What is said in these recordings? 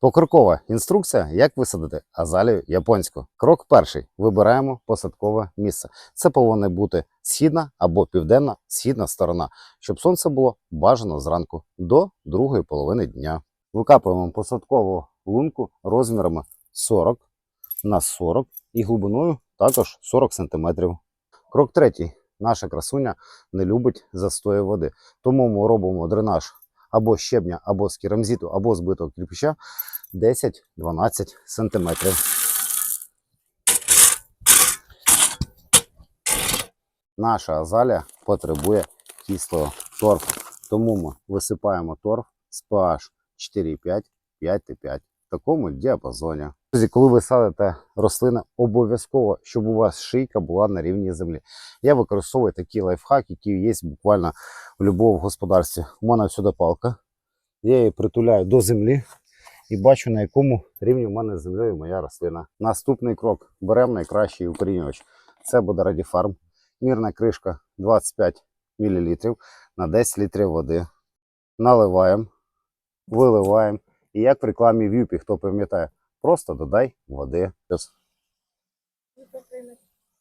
Покрокова інструкція, як висадити азалію японську. Крок перший: вибираємо посадкове місце. Це повинна бути східна або південна східна сторона, щоб сонце було бажано зранку до другої половини дня. Викапуємо посадкову лунку розмірами 40 на 40 і глибиною також 40 см. Крок третій. Наша красуня не любить застою води, тому ми робимо дренаж або щебня, або з керамзиту, або збитого битого кирпича 10-12 см. Наша азалія потребує кислого торфу, тому ми висипаємо торф з pH 4,5, 5,5 в такому діапазоні. Друзі, коли ви садите рослини, обов'язково, щоб у вас шийка була на рівні землі. Я використовую такий лайфхак, який є буквально в будь-якому господарстві. У мене всюди палка. Я її притуляю до землі і бачу, на якому рівні в мене з землею моя рослина. Наступний крок: беремо найкращий укорінювач. Це буде Радіфарм. Мірна кришка 25 мл на 10 літрів води. Наливаємо, виливаємо. І як в рекламі Вюпі, хто пам'ятає, просто додай води.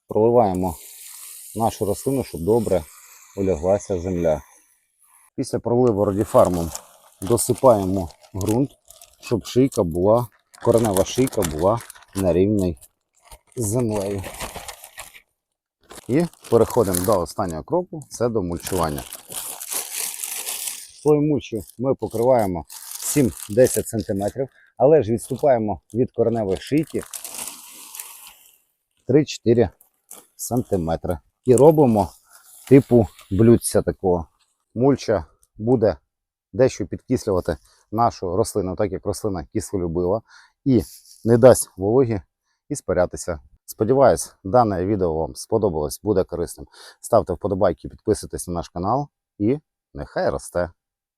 Проливаємо нашу рослину, щоб добре уляглася земля. Після проливу радіфармом досипаємо ґрунт, щоб шийка була, коренева шийка була на рівні з землею. І переходимо до останнього кроку це до мульчування. Тою мульчю ми покриваємо 7-10 см, але ж відступаємо від кореневої шийки 3-4 см. І робимо типу блюдця такого. Мульча буде дещо підкислювати нашу рослину, так як рослина кислолюбива, і не дасть вологі і спарятися. Сподіваюсь, дане відео вам сподобалось, буде корисним. Ставте вподобайки, підписуйтесь на наш канал і нехай росте.